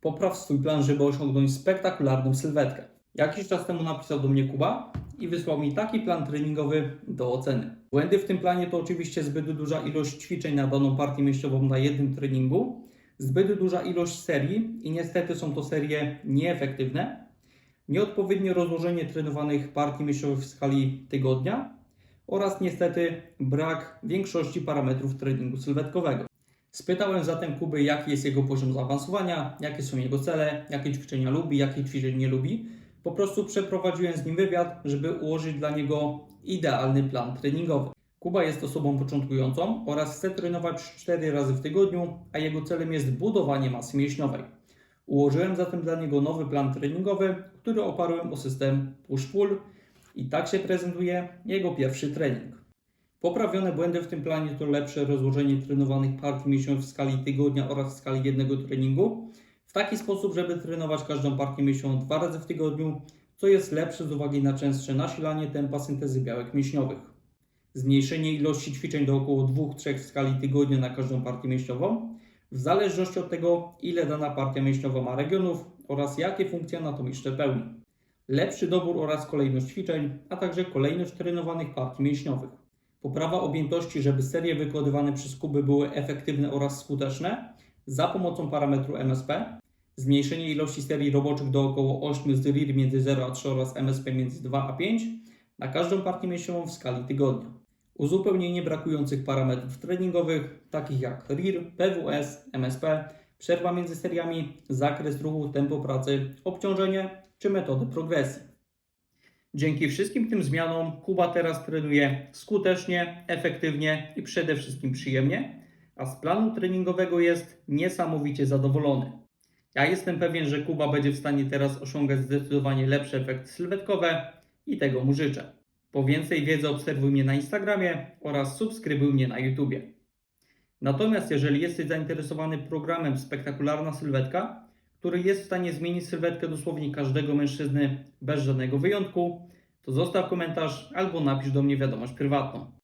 Popraw swój plan, żeby osiągnąć spektakularną sylwetkę. Jakiś czas temu napisał do mnie Kuba i wysłał mi taki plan treningowy do oceny. Błędy w tym planie to oczywiście zbyt duża ilość ćwiczeń na daną partię mięśniową na jednym treningu, zbyt duża ilość serii i niestety są to serie nieefektywne, nieodpowiednie rozłożenie trenowanych partii mięśniowych w skali tygodnia oraz niestety brak większości parametrów treningu sylwetkowego. Spytałem zatem Kuby, jaki jest jego poziom zaawansowania, jakie są jego cele, jakie ćwiczenia lubi, jakie ćwiczeń nie lubi. Po prostu przeprowadziłem z nim wywiad, żeby ułożyć dla niego idealny plan treningowy. Kuba jest osobą początkującą oraz chce trenować 4 razy w tygodniu, a jego celem jest budowanie masy mięśniowej. Ułożyłem zatem dla niego nowy plan treningowy, który oparłem o system push-pull i tak się prezentuje jego pierwszy trening. Poprawione błędy w tym planie to lepsze rozłożenie trenowanych partii mięśniowych w skali tygodnia oraz w skali jednego treningu, w taki sposób, żeby trenować każdą partię mięśniową dwa razy w tygodniu, co jest lepsze z uwagi na częstsze nasilanie tempa syntezy białek mięśniowych. Zmniejszenie ilości ćwiczeń do około 2-3 w skali tygodnia na każdą partię mięśniową, w zależności od tego, ile dana partia mięśniowa ma regionów oraz jakie funkcje anatomiczne pełni. Lepszy dobór oraz kolejność ćwiczeń, a także kolejność trenowanych partii mięśniowych. Poprawa objętości, żeby serie wykonywane przez Kuby były efektywne oraz skuteczne za pomocą parametru MSP. Zmniejszenie ilości serii roboczych do około 8 z RIR między 0 a 3 oraz MSP między 2 a 5 na każdą partię mięśniową w skali tygodnia. Uzupełnienie brakujących parametrów treningowych, takich jak RIR, PWS, MSP, przerwa między seriami, zakres ruchu, tempo pracy, obciążenie czy metody progresji. Dzięki wszystkim tym zmianom Kuba teraz trenuje skutecznie, efektywnie i przede wszystkim przyjemnie, a z planu treningowego jest niesamowicie zadowolony. Ja jestem pewien, że Kuba będzie w stanie teraz osiągać zdecydowanie lepsze efekty sylwetkowe i tego mu życzę. Po więcej wiedzy obserwuj mnie na Instagramie oraz subskrybuj mnie na YouTubie. Natomiast jeżeli jesteś zainteresowany programem Spektakularna Sylwetka, który jest w stanie zmienić sylwetkę dosłownie każdego mężczyzny bez żadnego wyjątku, to zostaw komentarz albo napisz do mnie wiadomość prywatną.